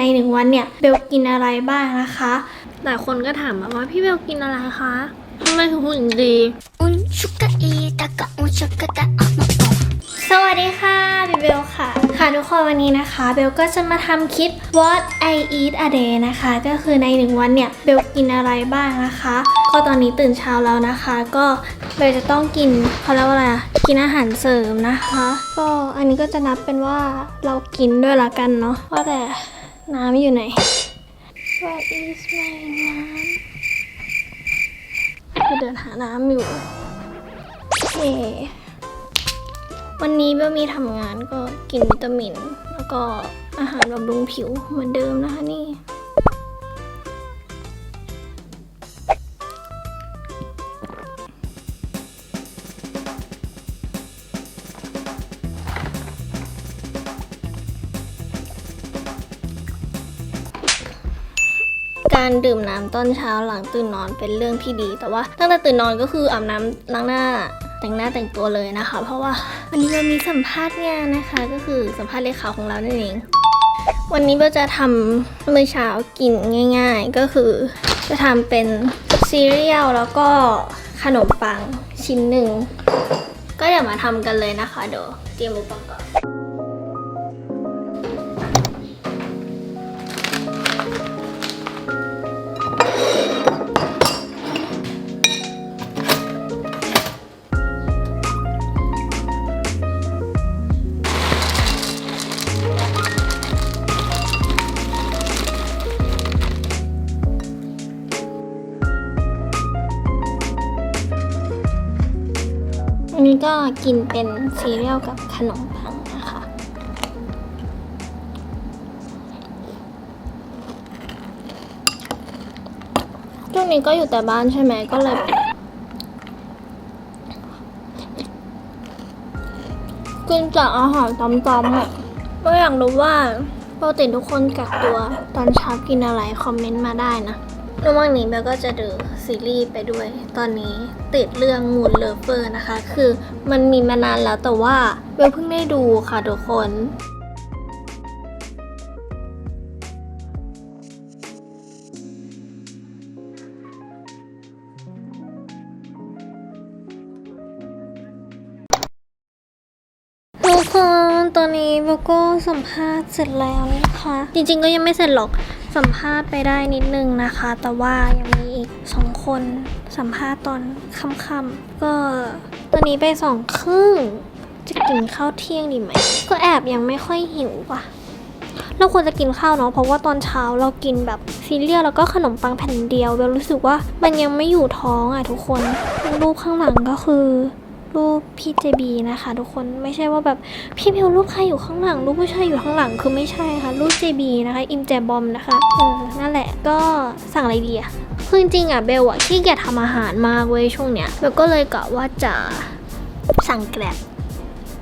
ในหนึ่งวันเนี่ยเบลกินอะไรบ้างนะคะ หลายคนก็ถามว่าพี่เบลกินอะไรคะทำไมถึงหุ่นดีสวัสดีค่ะบิเบลค่ะ ค่ะทุกคนวันนี้นะคะ เบลก็จะมาทำคลิป What I Eat a Day นะคะ ก็คือในหนึ่งวันเนี่ยเบลกินอะไรบ้างนะคะ ก็ตอนนี้ตื่นเช้าแล้วนะคะ ก็เบลจะต้องกินเขาเรียกว่าอะไรกินอาหารเสริมนะคะ ก็อันนี้ก็จะนับเป็นว่าเรากินด้วยละกันเนาะว่าแต่ น้ำอยู่ไหน What is my น้ำก็เดินหาน้ำอยู่โอเควันนี้เบลมีทำงานก็กินวิตามิน แล้วก็อาหารบำรุงผิวเหมือนเดิมนะคะนี่ การดื่มน้ำตอนเช้าหลังตื่นนอนเป็นเรื่องที่ดี แต่ว่าตั้งแต่ตื่นนอนก็คืออาบน้ำล้างหน้าแต่งหน้าแต่งตัวเลยนะคะ เพราะว่าวันนี้เรามีสัมภาษณ์งานนะคะ ก็คือสัมภาษณ์เลขาของเรานั่นเองวันนี้เบลจะทำมื้อเช้ากินง่าย ๆ ก็คือจะทำเป็นซีเรียลแล้วก็ขนมปังชิ้นหนึ่ง ก็อย่ามาทำกันเลยนะคะเดี๋ยวเตรียมอุปกรณ์ นี้ก็กินเป็นซีเรียลกับขนมปังนะคะช่วงนี้ก็อยู่แต่บ้านใช่ไหมก็เลยกินจากอาหารซ้ำๆอะก็อยากรู้ว่าปกติทุกคนกักตัวตอนเช้ากินอะไร คอมเมนต์มาได้นะ ระหว่างนี้เบลก็จะดูซีรีส์ไปด้วย ตอนนี้ติดเรื่องมูนเลเฟอร์นะคะ คือมันมีมานานแล้วแต่ว่าเบลเพิ่งได้ดูค่ะทุกคนทุกคนตอนนี้โบก็สัมภาษณ์เสร็จแล้วนะคะ จริงๆก็ยังไม่เสร็จหรอก สัมภาษณ์ไปได้นิดนึงนะคะ แต่ว่ายังมีอีกสองคนสัมภาษณ์ตอนค่ำๆก็ตอนนี้ไปสองครึ่งจะกินข้าวเที่ยงดีไหม ก็แอบยังไม่ค่อยหิวว่ะ เราควรจะกินข้าวเนาะ เพราะว่าตอนเช้าเรากินแบบซีเรียลแล้วก็ขนมปังแผ่นเดียวเบลรู้สึกว่ามันยังไม่อยู่ท้องอะทุกคนรูปข้างหลังก็คือ รูปพี่เจบีนะคะ ทุกคนไม่ใช่ว่าแบบพี่เบลรูปใครอยู่ข้างหลังรูปผู้ชายอยู่ข้างหลังคือไม่ใช่ค่ะรูปเจบีนะคะอิมแจบอมนะคะเออนั่นแหละก็สั่งอะไรดีอะคือจริงๆอะเบลอะขี้เกียจทำอาหารมากเว้ยช่วงเนี้ยเบลก็เลยกะว่าจะสั่งแกร็บ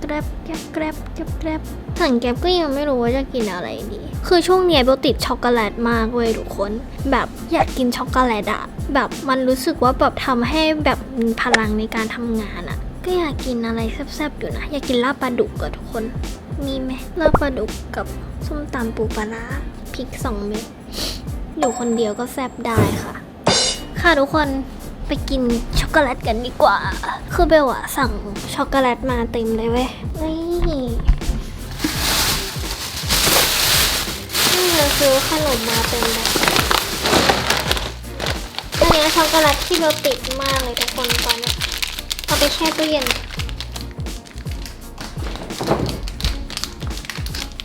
แกร็บแกร็บแกร็บแกร็บสั่งแกร็บก็ยังไม่รู้ว่าจะกินอะไรดี คือช่วงเนี้ยเบลติดช็อกโกแลตมากเว้ยทุกคน แบบอยากกินช็อกโกแลตอะแบบมันรู้สึกว่าแบบทำให้แบบมีพลังในการทำงานอะ ก็อยากกินอะไรแซ่บๆอยู่นะ อยากกินลาบปลาดุกอะทุกคน มีไหมลาบปลาดุกกับส้มตำปูปลาร้าพริกสองเม็ดอยู่คนเดียวก็แซ่บได้ค่ะ ค่ะทุกคนไปกินช็อกโกแลตกันดีกว่า คือเบลอะสั่งช็อกโกแลตมาเต็มเลยเว้ยนี่นี่เราซื้อขนมมาเต็มเลยอันนี้ช็อกโกแลตที่เราติดมากเลยทุกคนตอนนี้ เอาไปแช่ตู้เย็น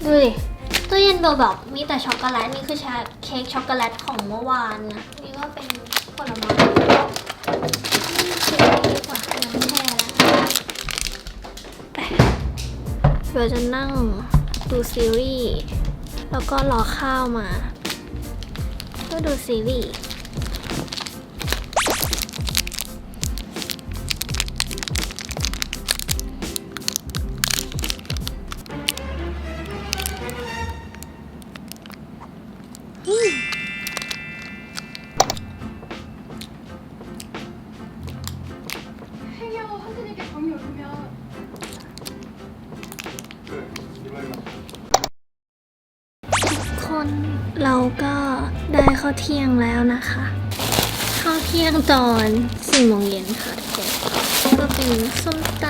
ดูดิตู้เย็นเบลแบบมีแต่ช็อกโกแลตนี่คือชาเค้กช็อกโกแลตของเมื่อวานนะนี่ก็เป็นผลไม้ชิมดีกว่าน้ำแช่แล้วไปเบลจะนั่งดูซีรีส์แล้วก็รอข้าวมา ก็ดูซีรีส์ 행여 한진에게 병이 오르면 그래, 이말만 คน เราก็ได้ข้าวเที่ยงแล้วนะคะข้าวเที่ยงตอนสี่โมงเย็นค่ะทุกคนก็เป็นส้มต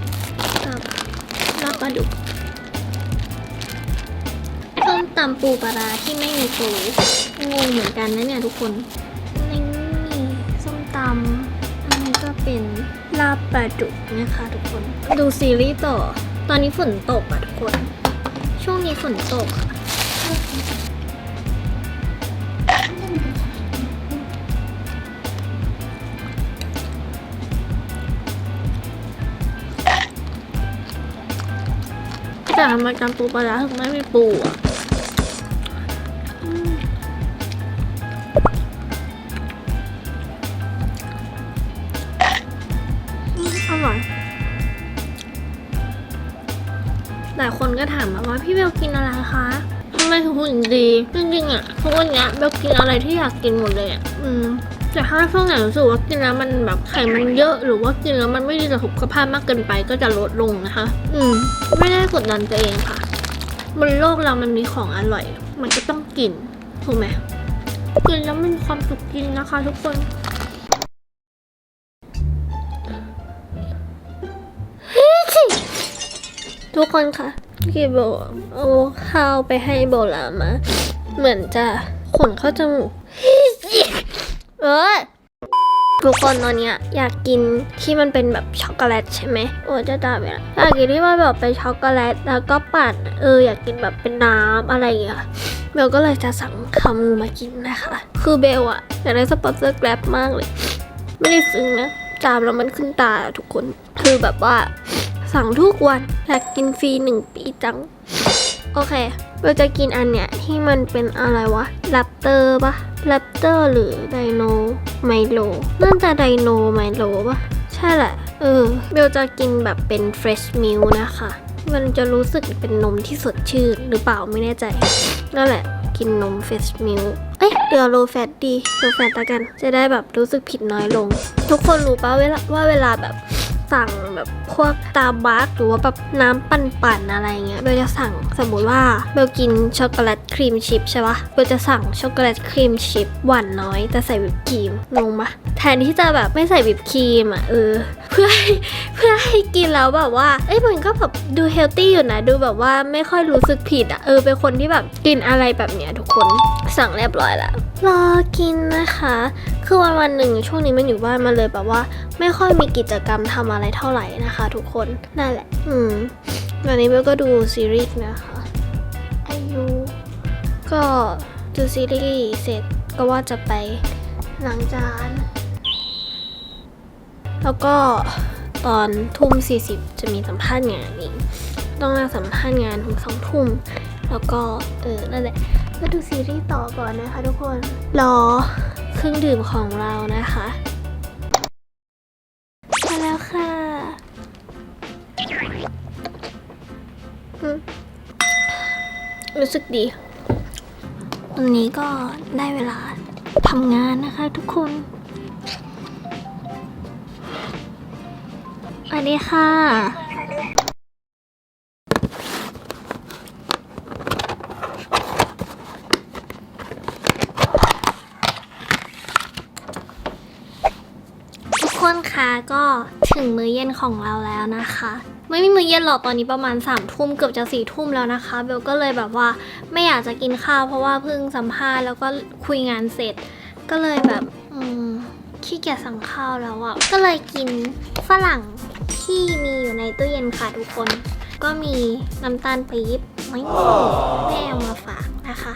ำกับลาบปลาดุกส้มตำปูปลาร้าที่ไม่มีปูงงเหมือนกันนะเนี่ยทุกคน ลาบปลาดุกนะคะทุกคน ดูซีรีส์ต่อ ตอนนี้ฝนตกอะทุกคน ช่วงนี้ฝนตกค่ะแต่ทำไมการปูปลาร้าถึงไม่มีปูอะ ก็ถามมาว่าพี่เบลกินอะไรคะทำไมถึงหุ่นดีจริงๆอะทุกวันนี้เบลกินอะไรที่อยากกินหมดเลยอะอืมแต่ถ้าช่วงไหนรู้สึกว่ากินแล้วมันแบบไขมันเยอะหรือว่ากินแล้วมันไม่ดีต่อสุขภาพมากเกินไปก็จะลดลงนะคะ อืม ไม่ได้กดดันตัวเองค่ะบนโลกเรามันมีของอร่อย มันก็ต้องกินถูกไหมกินแล้วมันมีความสุขจริงนะคะ ทุกคนทุกคนค่ะ พี่โบเอาข้าวไปให้โบลามา เหมือนจะขนเข้าจมูกเออทุกคนตอนเนี้ยอยากกินที่มันเป็นแบบช็อกโกแลตใช่ไหมโอ้จะตาไปละอยากกินที่ว่าแบบเป็นช็อกโกแลตแล้วก็ปั่นเอออยากกินแบบเป็นน้ำอะไรอย่างเงี้ยเบลก็เลยจะสั่งคามูมากินนะคะ คือเบลอะอยากได้สปอนเซอร์แกร็บมากเลย ไม่ได้ซื้อนะจามแล้วมันขึ้นตาทุกคน คือแบบว่า สั่งทุกวันอยากกินฟรีหนึ่งปีจัง โอเค เราจะกินอันเนี้ยที่มันเป็นอะไรวะแรปเตอร์ปะแรปเตอร์หรือไดโนไมโลน่าจะไดโนไมโลปะใช่แหละ เออเบลจะกินแบบเป็น fresh milk นะคะ มันจะรู้สึกเป็นนมที่สดชื่นหรือเปล่าไม่แน่ใจ นั่นแหละ กินนม fresh milk เอ้ยเดี๋ยว low fat ดี low fat ละกัน จะได้แบบรู้สึกผิดน้อยลง ทุกคนรู้ปะเวลาว่าเวลาแบบ สั่งแบบพวกตาบัคหรือว่าแบบน้ำปั่นๆอะไรเงี้ยเบลจะสั่งสมมุติว่าเบลกินช็อกโกแลตครีมชิพใช่ปะเบลจะสั่งช็อกโกแลตครีมชิพหวานน้อยแต่ใส่วิปครีมงงปะแทนที่จะแบบไม่ใส่วิปครีมอะเออเพื่อให้เพื่อให้กินแล้วแบบว่าเอ้ยมันก็แบบดูเฮลตี้อยู่นะดูแบบว่าไม่ค่อยรู้สึกผิดอะเออเป็นคนที่แบบกินอะไรแบบเนี้ยทุกคนสั่งเรียบร้อยแล้วรอกินนะคะ คือวันวันหนึ่งช่วงนี้มันอยู่บ้านมาเลยแบบว่า ไม่ค่อยมีกิจกรรมทำอะไรเท่าไหร่นะคะ ทุกคนนั่นแหละ อืมวันนี้เบลก็ดูซีรีส์นะคะอายุก็ดูซีรีส์เสร็จก็ว่าจะไปล้างจาน แล้วก็ตอนทุ่ม40 จะมีสัมภาษณ์งานอีกต้องมาสัมภาษณ์งานถึงสองทุ่มแล้วก็เออนั่นแหละก็ดูซีรีส์ต่อก่อนนะคะทุกคนรอเครื่องดื่มของเรานะคะ รู้สึกดีวันนี้ก็ได้เวลาทำงานนะคะทุกคนสวัสดีค่ะ ทุกคนคะก็ถึงมื้อเย็นของเราแล้วนะคะ ไม่มีมื้อเย็นหรอกตอนนี้ประมาณ3ามทุ่มเกือบจะสี่ทุ่มแล้วนะคะเบลก็เลยแบบว่าไม่อยากจะกินข้าวเพราะว่าเพิ่งสัมภาษณ์แล้วก็คุยงานเสร็จ ก็เลยแบบขี้เกียจสั่งข้าวแล้วอะก็เลยกินฝรั่งที่มีอยู่ในตู้เย็นค่ะทุกคน ก็มีน้ำตาลปี๊บไม่แม่เอามาฝากนะคะ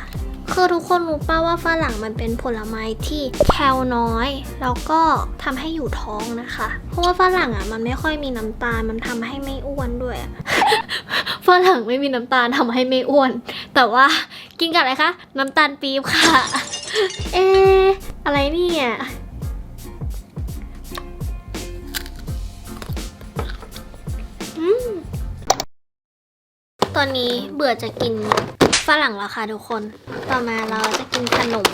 คือทุกคนรู้ป่าว่าฝรั่งมันเป็นผลไม้ที่แคลน้อย แล้วก็ทำให้อยู่ท้องนะคะ เพราะว่าฝรั่งอะมันไม่ค่อยมีน้ำตาล มันทำให้ไม่อ้วนด้วยฝรั่งไม่มีน้ำตาลทำให้ไม่อ้วน แต่ว่ากินกับอะไรคะน้ำตาลปี๊บค่ะ เออะไรเนี่ยตอนนี้เบื่อจะกิน ฝรั่งแล้วค่ะทุกคน ต่อมาเราจะกินขนม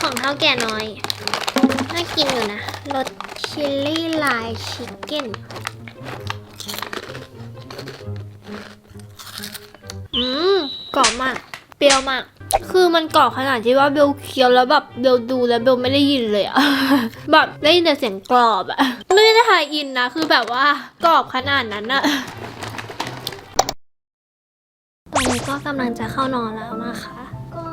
ของเท่าแก่น้อย น่ากินอยู่นะ รสชิลลี่ลายชิคเก้น อืมกรอบมาก เปรี้ยวมาก คือมันกรอบขนาดที่ว่าเบลเคี้ยวแล้วแบบเบลดูแล้วเบลไม่ได้ยินเลยอะ แบบได้ยินแต่เสียงกรอบอะไม่ได้ทายอินนะ คือแบบว่ากรอบขนาดนั้นอะ ก็กำลังจะเข้านอนแล้วนะคะ ก็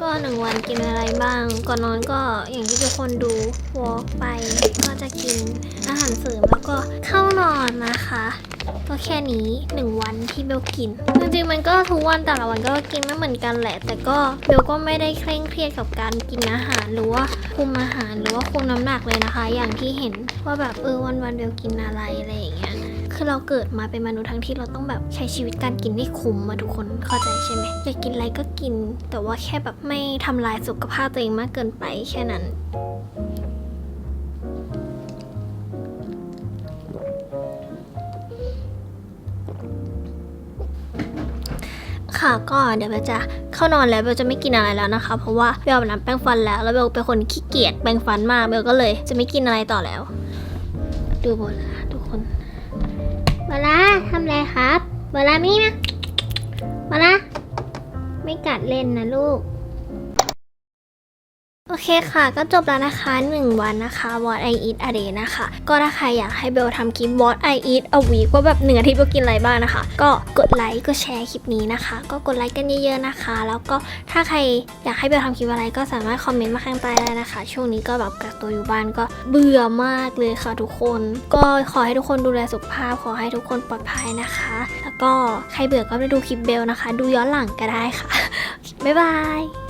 ก็หนึ่งวันกินอะไรบ้าง ก่อนนอนก็อย่างที่ทุกคนดูวอล์กไป ก็จะกินอาหารเสริมแล้วก็เข้านอนนะคะก็แค่นี้หนึ่งวันที่เบลกิน จริงๆมันก็ทุกวันแต่ละวันก็กินไม่เหมือนกันแหละ แต่ก็เบลก็ไม่ได้เคร่งเครียดกับการกินอาหารหรือว่าคุมอาหารหรือว่าคุมน้ำหนักเลยนะคะ อย่างที่เห็นว่าแบบเออวันๆเบลกินอะไรอะไรอย่างเงี้ย คือเราเกิดมาเป็นมนุษย์ทั้งที่เราต้องแบบใช้ชีวิตการกินให้คุ้มมาทุกคนเข้าใจใช่ไหมอยากกินอะไรก็กิน แต่ว่าแค่แบบไม่ทำลายสุขภาพตัวเองมากเกินไปแค่นั้นค่ะก็เดี๋ยวเบลจะเข้านอนแล้วเบลจะไม่กินอะไรแล้วนะคะ เพราะว่าเบลอาบน้ำแปรงฟันแล้ว แล้วเบลเป็นคนขี้เกียจแปรงฟันมากเบลก็เลยจะไม่กินอะไรต่อแล้ว ดูบนคนบลาทำอะไรครับบลาไม่นะบลาไม่กัดเล่นนะลูก โอเคค่ะ ก็จบแล้วนะคะ 1 วันนะคะ What I Eat a Day นะคะ ก็ถ้าใครอยากให้เบลทำคลิป What I Eat a Week ว่าแบบหนึ่งอาทิตย์เบลกินอะไรบ้างนะคะ ก็กดไลค์ก็แชร์คลิปนี้นะคะ ก็กดไลค์กันเยอะๆนะคะ แล้วก็ถ้าใครอยากให้เบลทำคลิปอะไรก็สามารถคอมเมนต์มาข้างใต้ได้นะคะ ช่วงนี้ก็แบบกักตัวอยู่บ้านก็เบื่อมากเลยค่ะทุกคน ก็ขอให้ทุกคนดูแลสุขภาพ ขอให้ทุกคนปลอดภัยนะคะ แล้วก็ใครเบื่อก็ไปดูคลิปเบลนะคะ ดูย้อนหลังก็ได้ค่ะบ๊ายบาย